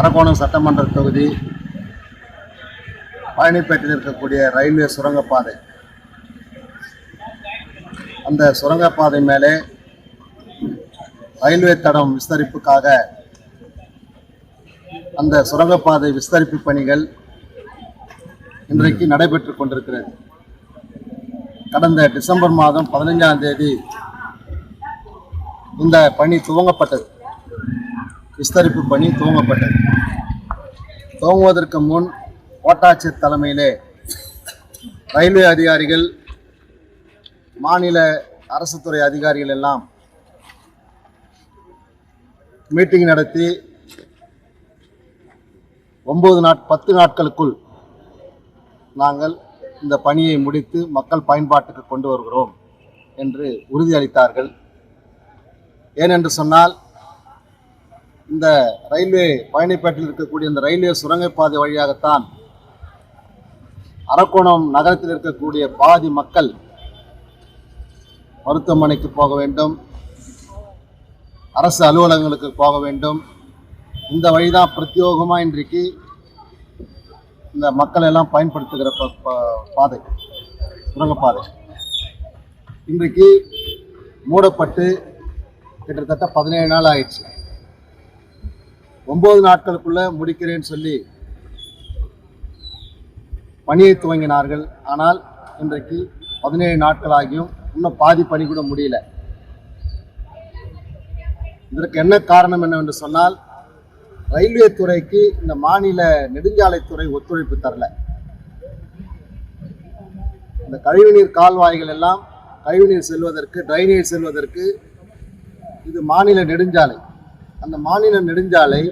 அரக்கோணம் சட்டமன்ற தொகுதி பழனிப்பேட்டையில் இருக்கக்கூடிய ரயில்வே சுரங்கப்பாதை. அந்த சுரங்கப்பாதை மேலே ரயில்வே தடம் விஸ்தரிப்புக்காக அந்த சுரங்கப்பாதை விஸ்தரிப்பு பணிகள் இன்றைக்கு நடைபெற்று கொண்டிருக்கிறது. கடந்த டிசம்பர் மாதம் பதினைஞ்சாம் தேதி இந்த பணி துவங்கப்பட்டது. விஸ்தரிப்பு பணி துவங்கப்பட்டது. துவங்குவதற்கு முன் கோட்டாட்சியர் தலைமையிலே ரயில்வே அதிகாரிகள் மாநில அரசு துறை அதிகாரிகள் எல்லாம் மீட்டிங் நடத்தி ஒன்பது நாட் பத்து நாட்களுக்குள் நாங்கள் இந்த பணியை முடித்து மக்கள் பயன்பாட்டுக்கு கொண்டு வருகிறோம் என்று உறுதியளித்தார்கள். ஏனென்று சொன்னால் இந்த ரயில்வே பயணிப்பேட்டில் இருக்கக்கூடிய இந்த ரயில்வே சுரங்கப்பாதை வழியாகத்தான் அரக்கோணம் நகரத்தில் இருக்கக்கூடிய பாதி மக்கள் மருத்துவமனைக்கு போக வேண்டும். அரசு அலுவலகங்களுக்கு போக வேண்டும். இந்த வழிதான் பிரத்யோகமாக இன்றைக்கு இந்த மக்கள் எல்லாம் பயன்படுத்துகிற ப- பாதை சுரங்கப்பாதை இன்றைக்கு மூடப்பட்டு கிட்டத்தட்ட பதினேழு நாள் ஆயிடுச்சு. ஒம்பது நாட்களுக்குள்ள முடிக்கிறேன்னு சொல்லி பணியை துவங்கினார்கள். ஆனால் இன்றைக்கு பதினேழு நாட்கள் ஆகியும் இன்னும் பாதி பணி கூட முடியல. இதற்கு என்ன காரணம் என்னவென்று சொன்னால் ரயில்வே துறைக்கு இந்த மாநில நெடுஞ்சாலைத்துறை ஒத்துழைப்பு தரல. இந்த கழிவுநீர் கால்வாய்கள் எல்லாம் கழிவுநீர் செல்வதற்கு ட்ரைனேஜ் செல்வதற்கு இது மாநில நெடுஞ்சாலை. அந்த மாநில நெடுஞ்சாலை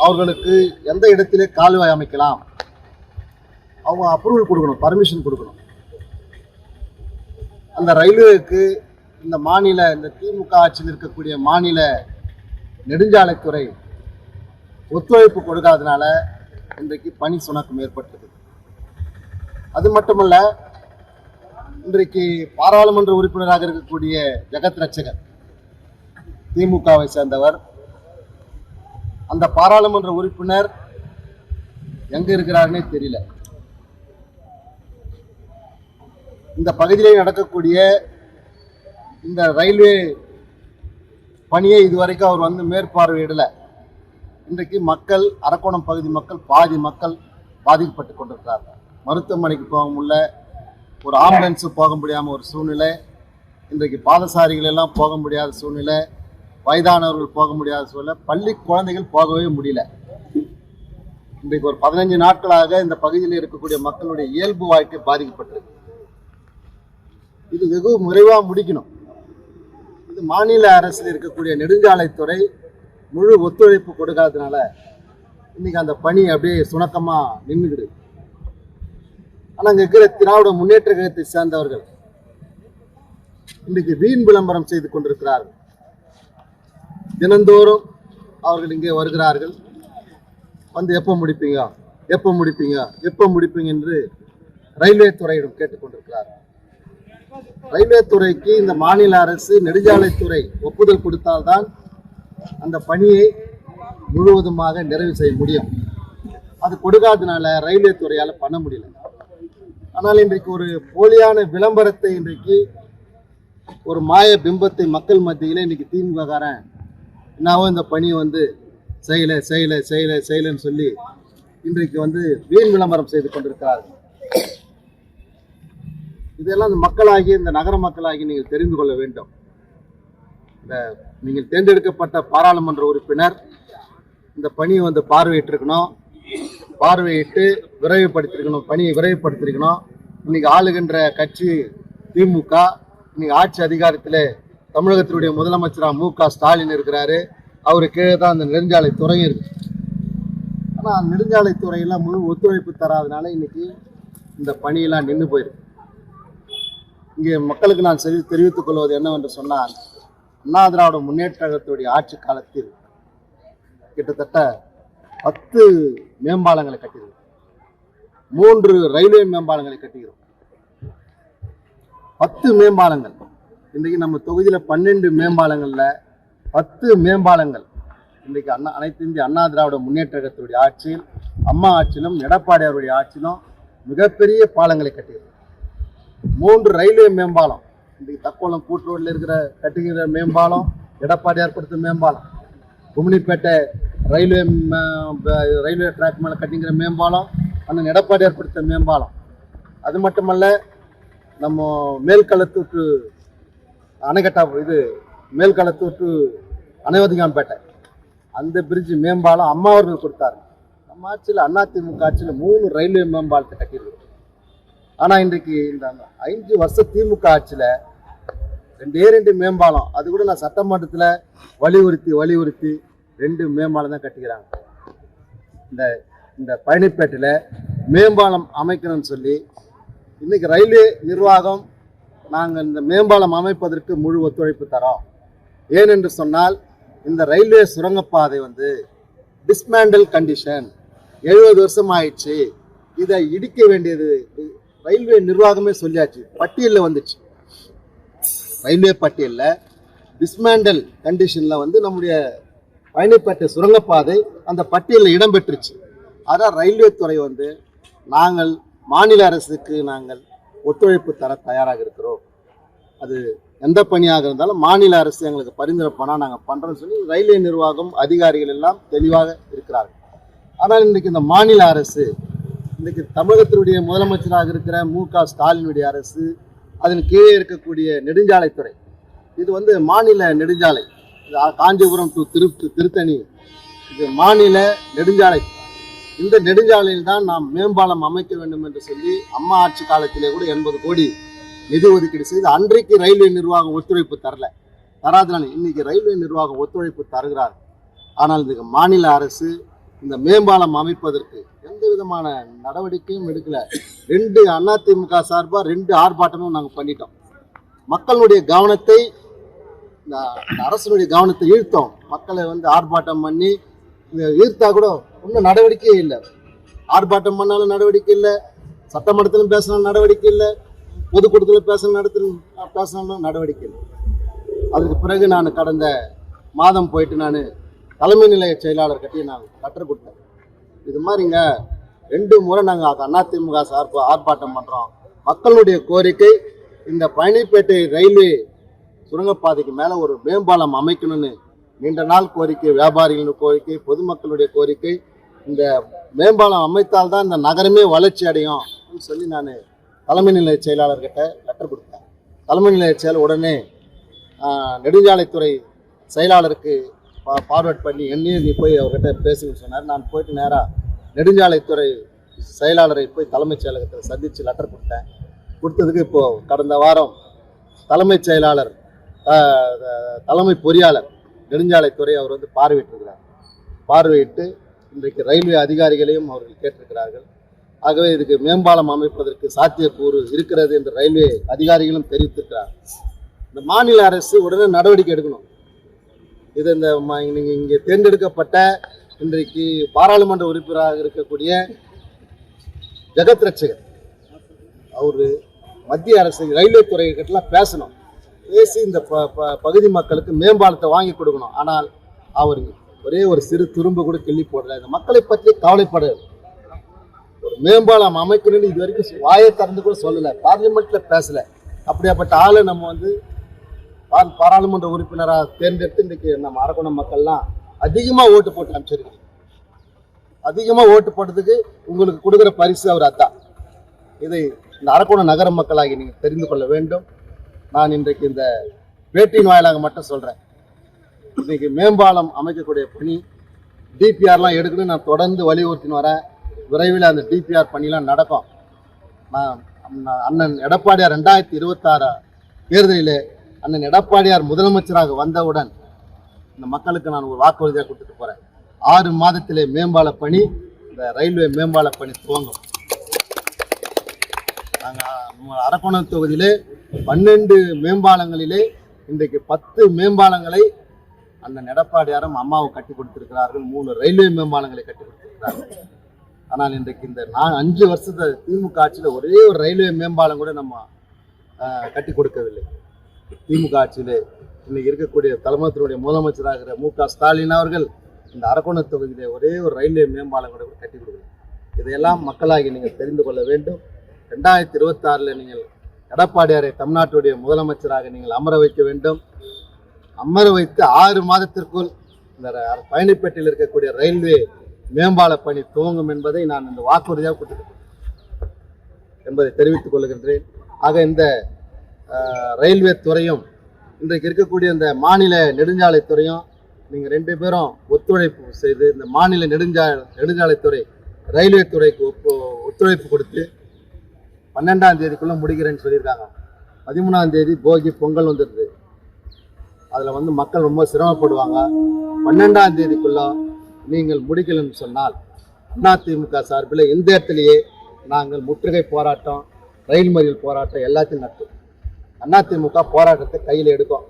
அவர்களுக்கு எந்த இடத்திலே கால்வாய் அமைக்கலாம்? அவங்க அப்ரூவல் கொடுக்கணும் பர்மிஷன் கொடுக்கணும். அந்த ரயில்வேக்கு இந்த மாநில இந்த திமுக ஆட்சியில் இருக்கக்கூடிய மாநில நெடுஞ்சாலைத்துறை ஒத்துழைப்பு கொடுக்காதனால இன்றைக்கு பணி சுணக்கம் ஏற்பட்டது அது மட்டுமல்ல இன்றைக்கு பாராளுமன்ற உறுப்பினராக இருக்கக்கூடிய ஜெகத் ரட்சகர் திமுகவை சேர்ந்தவர். அந்த பாராளுமன்ற உறுப்பினர் எங்க இருக்கிறாருன்னே தெரியல. இந்த பகுதியிலே நடக்கக்கூடிய இந்த ரயில்வே பணியை இதுவரைக்கும் அவர் வந்து மேற்பார்வையிடல. இன்றைக்கு மக்கள் அரக்கோணம் பகுதி மக்கள் பாதி மக்கள் பாதிக்கப்பட்டு கொண்டிருக்கிறார்கள். மருத்துவமனைக்கு போக முடியல. ஒரு ஆம்புலன்ஸு போக முடியாமல் ஒரு சூழ்நிலை. இன்றைக்கு பாதசாரிகள் எல்லாம் போக முடியாத சூழ்நிலை. வயதானவர்கள் போக முடியாத சூழல பள்ளி குழந்தைகள் போகவே முடியல. இன்றைக்கு ஒரு பதினஞ்சு நாட்களாக இந்த பகுதியில் இருக்கக்கூடிய மக்களுடைய இயல்பு வாழ்க்கை பாதிக்கப்பட்டிருக்கு. இது வெகு முறைவாக முடிக்கணும். இது மாநில அரசில் இருக்கக்கூடிய நெடுஞ்சாலைத்துறை முழு ஒத்துழைப்பு கொடுக்காததுனால இன்னைக்கு அந்த பணி அப்படியே சுணக்கமாக நின்றுக்கிடு ஆனால் அங்கே இருக்கிற திராவிட முன்னேற்ற கழகத்தை சேர்ந்தவர்கள் இன்றைக்கு வீண் விளம்பரம் செய்து கொண்டிருக்கிறார்கள். தினந்தோறும் அவர்கள் இங்கே வருகிறார்கள். வந்து எப்போ முடிப்பீங்க? எப்போ முடிப்பீங்க? எப்போ முடிப்பீங்க என்று ரயில்வே துறையிடம் கேட்டுக்கொண்டிருக்கிறார்கள் ரயில்வே துறைக்கு இந்த மாநில அரசு நெடுஞ்சாலைத்துறை ஒப்புதல் கொடுத்தால்தான் அந்த பணியை முழுவதுமாக நிறைவு செய்ய முடியும். அது கொடுக்காதனால ரயில்வே துறையால் பண்ண முடியல. ஆனால் இன்றைக்கு ஒரு போலியான விளம்பரத்தை இன்றைக்கு ஒரு மாய பிம்பத்தை மக்கள் மத்தியிலே இன்னைக்கு திமுககாரன் என்னவோ இந்த பணியை வந்து செய்யலை செய்யலை செய்யலை செய்யலைன்னு சொல்லி இன்றைக்கு வந்து வீண் விளம்பரம் செய்து கொண்டிருக்கிறார்கள். இதெல்லாம் இந்த மக்களாகி இந்த நகர மக்களாகி நீங்கள் தெரிந்து கொள்ள வேண்டும். இந்த நீங்கள் தேர்ந்தெடுக்கப்பட்ட பாராளுமன்ற உறுப்பினர் இந்த பணியை வந்து பார்வையிட்டிருக்கணும். பார்வையிட்டு விரைவுபடுத்திருக்கணும் பணியை விரைவுபடுத்திருக்கணும். இன்னைக்கு ஆளுகின்ற கட்சி திமுக இன்னைக்கு ஆட்சி அதிகாரத்தில் தமிழகத்தினுடைய முதலமைச்சராக மு க ஸ்டாலின் இருக்கிறாரு. அவரு கீழே தான் அந்த நெடுஞ்சாலை துறை இருக்கு. ஆனால் நெடுஞ்சாலை துறையெல்லாம் முழு ஒத்துழைப்பு தராதனால இன்னைக்கு இந்த பணியெல்லாம் நின்று போயிருக்கு. இங்கே மக்களுக்கு நான் சரி தெரிவித்துக் கொள்வது என்னவென்று சொன்னால் அண்ணா திராவிட முன்னேற்ற கழகத்துடைய ஆட்சி காலத்தில் கிட்டத்தட்ட பத்து மேம்பாலங்களை கட்டுகிறோம் மூன்று ரயில்வே மேம்பாலங்களை கட்டுகிறோம் பத்து மேம்பாலங்கள். இன்றைக்கு நம்ம தொகுதியில் பன்னெண்டு மேம்பாலங்களில் பத்து மேம்பாலங்கள். இன்றைக்கு அண்ணா அனைத்து இந்திய அண்ணா திராவிட முன்னேற்றத்துடைய ஆட்சியில் அம்மா ஆட்சியிலும் எடப்பாடியாருடைய ஆட்சியிலும் மிகப்பெரிய பாலங்களை கட்டியிருக்கு மூன்று ரயில்வே மேம்பாலம். இன்றைக்கு தக்கோலம் கூட்டுரோடில் இருக்கிற கட்டுகிற மேம்பாலம் எடப்பாடியார் கொடுத்த மேம்பாலம். கும்மினிப்பேட்டை ரயில்வே ரயில்வே ட்ராக் மேலே கட்டிங்கிற மேம்பாலம் அண்ணன் எடப்பாடியார் கொடுத்த மேம்பாலம். அது மட்டுமல்ல நம்ம மேல்களத்துக்கு அணைக்கட்டா இது மேல்களத்தூர் டு அணைவதிகாம்பேட்டை. அந்த பிரிட்ஜு மேம்பாலம் அம்மா அவர்கள் கொடுத்தாரு. நம்ம ஆட்சியில் அதிமுக ஆட்சியில் மூணு ரயில்வே மேம்பாலத்தை கட்டியிருக்கோம் ஆனால் இன்றைக்கு இந்த ஐந்து வருஷ திமுக ஆட்சியில் ரெண்டே ரெண்டு மேம்பாலம் அது கூட நான் சட்டமன்றத்தில் வலியுறுத்தி வலியுறுத்தி ரெண்டு மேம்பாலம் தான் கட்டிக்கிறாங்க. இந்த இந்த பழனிப்பேட்டையில் மேம்பாலம் அமைக்கணும்னு சொல்லி இன்றைக்கி ரயில்வே நிர்வாகம் நாங்கள் இந்த மேம்பாலம் அமைப்பதற்கு முழு ஒத்துழைப்பு தரோம். ஏனென்று சொன்னால் இந்த ரயில்வே சுரங்கப்பாதை வந்து டிஸ்மேண்டல் கண்டிஷன் எழுபது வருஷம் ஆயிடுச்சு. இதை இடிக்க வேண்டியது ரயில்வே நிர்வாகமே சொல்லியாச்சு. பட்டியலில் வந்துச்சு. ரயில்வே பட்டியலில் டிஸ்மேண்டல் கண்டிஷனில் வந்து நம்முடைய பயணிப்பட்ட சுரங்கப்பாதை அந்த பட்டியலில் இடம்பெற்றுச்சு. அதான் ரயில்வே துறை வந்து நாங்கள் மாநில அரசுக்கு நாங்கள் ஒத்துழைப்பு தர தயாராக இருக்கிறோம். அது எந்த பணியாக இருந்தாலும் மாநில அரசு எங்களுக்கு பரிந்துரை பண்ணால் நாங்கள் பண்ணுறோம்னு சொல்லி ரயில்வே நிர்வாகம் அதிகாரிகள் எல்லாம் தெளிவாக இருக்கிறார்கள். ஆனால் இன்றைக்கு இந்த மாநில அரசு இன்றைக்கு தமிழகத்தினுடைய முதலமைச்சராக இருக்கிற மு க ஸ்டாலினுடைய அரசு அதன் கீழே இருக்கக்கூடிய நெடுஞ்சாலைத்துறை இது வந்து மாநில நெடுஞ்சாலை காஞ்சிபுரம் டு திரு திருத்தணி இது மாநில நெடுஞ்சாலை இந்த நெடுஞ்சாலையில் தான் நாம் மேம்பாலம் அமைக்க வேண்டும் என்று சொல்லி அம்மா ஆட்சி காலத்திலே கூட எண்பது கோடி நிதி ஒதுக்கீடு செய்து அன்றைக்கு ரயில்வே நிர்வாகம் ஒத்துழைப்பு தரல. தராதனால இன்னைக்கு ரயில்வே நிர்வாகம் ஒத்துழைப்பு தருகிறார். ஆனால் இந்த மாநில அரசு இந்த மேம்பாலம் அமைப்பதற்கு எந்த விதமான நடவடிக்கையும் எடுக்கல. ரெண்டு அதிமுக சார்பாக ரெண்டு ஆர்ப்பாட்டமும் நாங்கள் பண்ணிட்டோம். மக்களுடைய கவனத்தை இந்த அரசனுடைய கவனத்தை ஈர்த்தோம். மக்களை வந்து ஆர்ப்பாட்டம் பண்ணி இந்த ஈர்த்தா கூட ஒன்றும் நடவடிக்கையே இல்லை. ஆர்ப்பாட்டம் பண்ணாலும் நடவடிக்கை இல்லை. சட்டமன்றத்திலும் பேசினாலும் நடவடிக்கை இல்லை. பொதுக்கூட்டத்தில் பேசணும் நடத்த பேசினாலும் நடவடிக்கை இல்லை. அதுக்கு பிறகு நான் கடந்த மாதம் போயிட்டு நான் தலைமை நிலைய செயலாளர் கட்டி நான் லெட்டர் கொடுத்தேன். இது மாதிரிங்க ரெண்டு முறை நாங்கள் அதிமுக சார்பு ஆர்ப்பாட்டம் பண்ணுறோம் மக்களுடைய கோரிக்கை இந்த பழனிப்பேட்டை ரயில்வே சுரங்கப்பாதைக்கு மேலே ஒரு மேம்பாலம் அமைக்கணும்னு நீண்ட நாள் கோரிக்கை வியாபாரிகளின் கோரிக்கை பொதுமக்களுடைய கோரிக்கை இந்த மேம்பாலம் அமைத்தால் தான் இந்த நகரமே வளர்ச்சி அடையும் அப்படின்னு சொல்லி நான் தலைமை நிலைய செயலாளர்கிட்ட லெட்டர் கொடுத்தேன். தலைமை நிலைய செயலர் உடனே நெடுஞ்சாலைத்துறை செயலாளருக்கு ஃபார்வர்ட் பண்ணி என்னையும் நீ போய் அவர்கிட்ட பேசுன்னு சொன்னார். நான் போயிட்டு நேராக நெடுஞ்சாலைத்துறை செயலாளரை போய் தலைமைச் செயலகத்தில் சந்தித்து லெட்டர் கொடுத்தேன். கொடுத்ததுக்கு இப்போது கடந்த வாரம் தலைமைச் செயலாளர் தலைமை பொறியாளர் நெடுஞ்சாலைத்துறை அவர் வந்து பார்வையிட்டிருக்கிறார். பார்வையிட்டு இன்றைக்கு ரயில்வே அதிகாரிகளையும் அவர்கள் கேட்டிருக்கிறார்கள். ஆகவே இதுக்கு மேம்பாலம் அமைப்பதற்கு சாத்தியக்கூறு இருக்கிறது என்று ரயில்வே அதிகாரிகளும் தெரிவித்திருக்கிறார். இந்த மாநில அரசு உடனே நடவடிக்கை எடுக்கணும். இது இந்த நீங்கள் இங்கே தேர்ந்தெடுக்கப்பட்ட இன்றைக்கு பாராளுமன்ற உறுப்பினராக இருக்கக்கூடிய ஜெகத் ரட்சகர். அவர் மத்திய அரசு ரயில்வே துறை கிட்டலாம் பேசணும். பேசி இந்த ப- ப- பகுதி மக்களுக்கு மேம்பாலத்தை வாங்கி கொடுக்கணும். ஆனால் அவர் ஒரே ஒரு சிறு துரும்பு கூட கிள்ளி போடல. இந்த மக்களை பற்றி கவலைப்பட. ஒரு மேம்பாலம் அமைக்கணும்னு இது வரைக்கும் வாயை திறந்து கூட சொல்லலை. பார்லிமெண்ட்ல பேசல. அப்படியாப்பட்ட ஆளை நம்ம வந்து பாராளுமன்ற உறுப்பினராக தேர்ந்தெடுத்து இன்றைக்கு நம்ம அரக்கோணம் மக்கள்லாம் அதிகமாக ஓட்டு போட்டு அமைச்சிருக்கீங்க அதிகமாக ஓட்டு போட்டதுக்கு உங்களுக்கு கொடுக்குற பரிசு அவர் அதான். இதை இந்த அரக்கோணம் நகர மக்களாகி நீங்கள் தெரிந்து கொள்ள வேண்டும். நான் இன்றைக்கு இந்த பேட்டியின் வாயிலாக மட்டும் சொல்கிறேன் இன்னைக்கு மேம்பாலம் அமைக்கக்கூடிய பணி டிபிஆர்லாம் எடுக்கணும்னு நான் தொடர்ந்து வலியுறுத்தின்னு வரேன். விரைவில் அந்த டிபிஆர் பணிலாம் நடக்கும். நான் அண்ணன் எடப்பாடியார் ரெண்டாயிரத்தி இருபத்தாறு தேர்தலில் அண்ணன் எடப்பாடியார் முதலமைச்சராக வந்தவுடன் இந்த மக்களுக்கு நான் ஒரு வாக்குறுதியாக கொடுத்துட்டு போகிறேன் ஆறு மாதத்திலே மேம்பால பணி இந்த ரயில்வே மேம்பால பணி துவங்கும். நாங்கள் அரக்கோணம் தொகுதியிலே பன்னெண்டு மேம்பாலங்களிலே இன்றைக்கு பத்து மேம்பாலங்களை அந்த நடப்பாடியாரும் அம்மாவும் கட்டி கொடுத்திருக்கிறார்கள் மூணு ரயில்வே மேம்பாலங்களை கட்டி கொடுத்திருக்கிறார்கள் ஆனால் இன்றைக்கு இந்த நான் அஞ்சு வருஷத்து திமுக ஆட்சியில் ஒரே ஒரு ரயில்வே மேம்பாலம் கூட நம்ம கட்டி கொடுக்கவில்லை திமுக ஆட்சியில் இன்னைக்கு இருக்கக்கூடிய தலைமத்தினுடைய முதலமைச்சராகிற மு க ஸ்டாலின் அவர்கள் இந்த அரக்கோண தொகுதியிலே ஒரே ஒரு ரயில்வே மேம்பாலம் கூட கட்டி கொடுக்கல இதையெல்லாம் மக்களாகி நீங்கள் தெரிந்து கொள்ள வேண்டும். ரெண்டாயிரத்தி இருபத்தாறில் நீங்கள் எடப்பாடியாரை தமிழ்நாட்டுடைய முதலமைச்சராக நீங்கள் அமர வைக்க வேண்டும். அமர வைத்து ஆறு மாதத்திற்குள் இந்த பயணிப்பேட்டையில் இருக்கக்கூடிய ரயில்வே மேம்பால பணி துவங்கும் என்பதை நான் இந்த வாக்குறுதியாக கொடுத்துருக்கேன் என்பதை தெரிவித்துக் கொள்கின்றேன். ஆக இந்த ரயில்வே துறையும் இன்றைக்கு இருக்கக்கூடிய இந்த மாநில நெடுஞ்சாலைத்துறையும் நீங்கள் ரெண்டு பேரும் ஒத்துழைப்பு செய்து இந்த மாநில நெடுஞ்சா நெடுஞ்சாலைத்துறை ரயில்வே துறைக்கு ஒப்பு ஒத்துழைப்பு கொடுத்து பன்னெண்டாம் தேதிக்குள்ளே முடிக்கிறேன்னு சொல்லியிருக்காங்க. பதிமூணாம் தேதி போகி பொங்கல் வந்துடுது. அதில் வந்து மக்கள் ரொம்ப சிரமப்படுவாங்க. பன்னெண்டாம் தேதிக்குள்ள நீங்கள் முடிக்கலன்னு சொன்னால் அதிமுக சார்பில் இந்த இடத்துலையே நாங்கள் முற்றுகை போராட்டம் ரயில் மறியல் போராட்டம் எல்லாத்தையும் நடத்தும் அதிமுக போராட்டத்தை கையில் எடுக்கும்.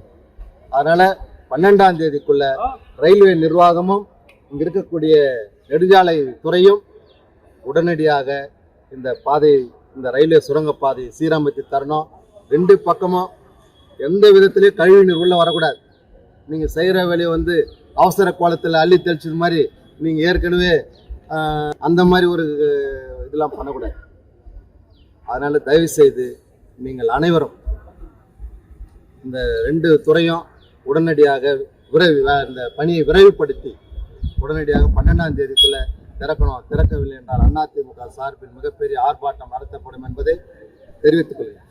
அதனால் பன்னெண்டாம் தேதிக்குள்ள ரயில்வே நிர்வாகமும் இங்கே இருக்கக்கூடிய நெடுஞ்சாலை துறையும் உடனடியாக இந்த பாதை இந்த ரயில்வே சுரங்கப்பாதையை சீரமைத்து தரணும். ரெண்டு பக்கமும் எந்த விதத்திலையும் கழிவு நீர் உள்ளே வரக்கூடாது. நீங்கள் செய்கிற வேலையை வந்து அவசர கோலத்தில் அள்ளி தெளிச்சது மாதிரி நீங்கள் ஏற்கனவே அந்த மாதிரி ஒரு இதெல்லாம் பண்ணக்கூடாது. அதனால் தயவு செய்து நீங்கள் அனைவரும் இந்த ரெண்டு துறையும் உடனடியாக விரைவு இந்த பணியை விரைவுபடுத்தி உடனடியாக பன்னெண்டாம் தேதிக்குள்ள திறக்கணும். திறக்கவில்லை என்றால் அதிமுக சார்பில் மிகப்பெரிய ஆர்ப்பாட்டம் நடத்தப்படும் என்பதை தெரிவித்துக் கொள்கிறேன்.